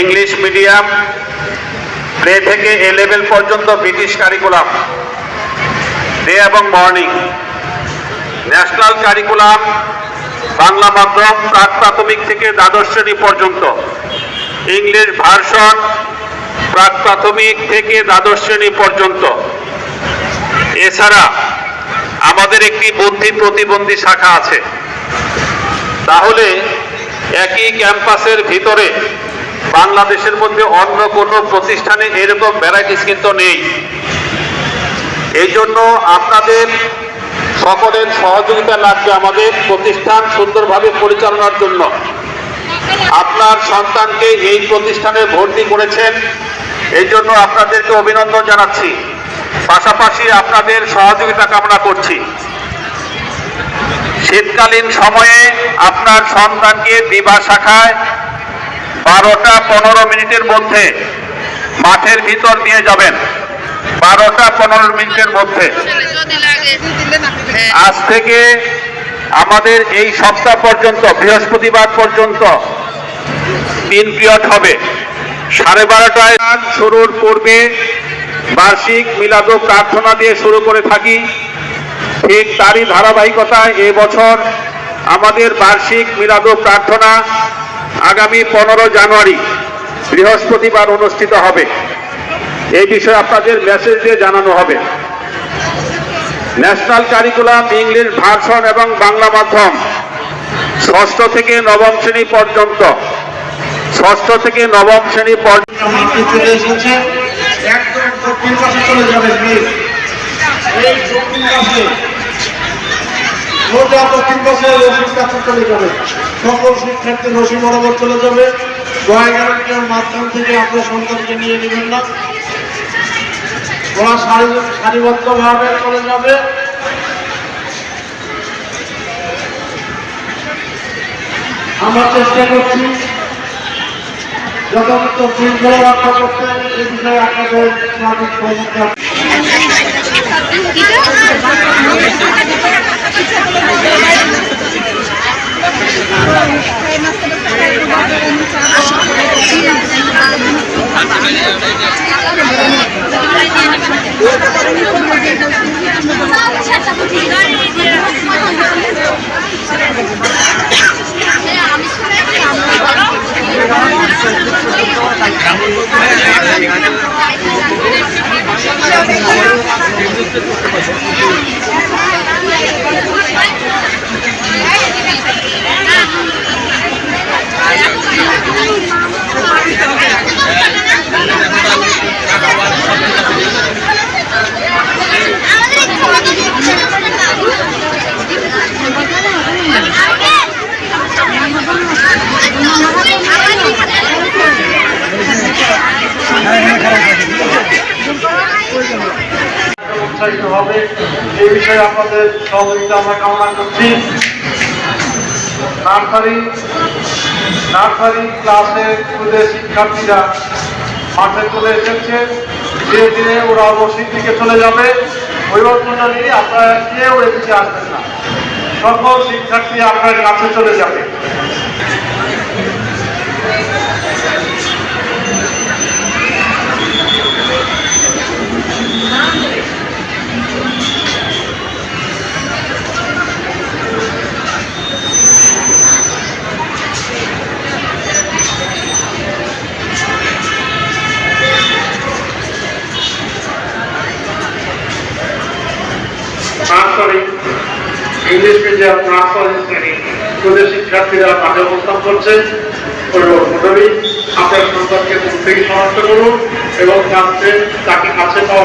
English medium, play থেকে A level পর্যন্ত British curriculum day এবং মর্নিং ন্যাশনাল কারিকুলাম বাংলা মাধ্যম, প্রাক প্রাথমিক থেকে দ্বাদশ শ্রেণি পর্যন্ত, ইংলিশ ভার্সন, প্রাক প্রাথমিক থেকে দ্বাদশ শ্রেণি পর্যন্ত। এছাড়া আমাদের একটি বুদ্ধি প্রতিবন্ধী শাখা আছে। তাহলে একই ক্যাম্পাসের ভিতরে বাংলাদেশের মধ্যে অন্য কোনো প্রতিষ্ঠানে এরকম ভ্যারাইটিস কিন্তু নেই। এই জন্য আপনাদের সকলের সহযোগিতা লাগবে আমাদের প্রতিষ্ঠান সুন্দরভাবে পরিচালনার জন্য। আপনার সন্তানকে এই প্রতিষ্ঠানে ভর্তি করেছেন এই জন্য আপনাদেরকে অভিনন্দন জানাচ্ছি। পাশাপাশি আপনাদের সহযোগিতা কামনা করছি। শীতকালীন সময়ে আপনার সন্তানকে বিবাহ শাখায় বারোটা পনেরো মিনিটের মধ্যে মাঠের ভিতর নিয়ে যাবেন। বারোটা পনেরো মিনিটের মধ্যে। আজ থেকে আমাদের এই সপ্তাহ পর্যন্ত, বৃহস্পতিবার পর্যন্ত তিন পিরিয়ড হবে। সাড়ে বারোটায় শুরুর পূর্বে বার্ষিক মিলাদ প্রার্থনা দিয়ে শুরু করে থাকি। ঠিক তারই ধারাবাহিকতায় এবছর আমাদের বার্ষিক মিলাদ প্রার্থনা আগামী পনেরো জানুয়ারি বৃহস্পতিবার অনুষ্ঠিত হবে। এই বিষয়ে আপনাদের মেসেজ দিয়ে জানানো হবে। ন্যাশনাল কারিকুলাম ইংলিশ ভার্সন এবং বাংলা মাধ্যম ষষ্ঠ থেকে নবম শ্রেণি পর্যন্ত, ষষ্ঠ থেকে নবম শ্রেণি পর্যন্ত। পাশে সোজা দক্ষিণ পাশে রশিদ কাছে চলে যাবে সকল শিক্ষার্থী রশি বরাবর চলে যাবে দয়া কেউ মাঝখান থেকে আপনার সন্তানকে নিয়ে নেবেন না ওরা সারি সারিবদ্ধভাবে চলে যাবে আমরা চেষ্টা করছি যথাযথ শৃঙ্খলা রক্ষা করতে এ বিষয়ে আপনাদের সহযোগিতা উৎসাহিত হবে এই বিষয়ে আপনাদের সহযোগিতা আমরা কামনা করছি। নার্সারি নার্সারি ক্লাসে স্কুলের শিক্ষার্থীরা মাঠে চলে এসেছে। ধীরে ধীরে ওরা অবশ্যই দিকে চলে যাবে। পরিবর্তনটা নিয়ে আপনারা কেউ এদিকে আসবেন না। সকল শিক্ষার্থী আপনার কাছে চলে যাবে। শ্রেণি স্কুলের শিক্ষার্থীরা মাঠে অবস্থান করছে আপনার সন্তানকে দূর থেকে শনাক্ত করুন এবং তাকে কাছে পাওয়া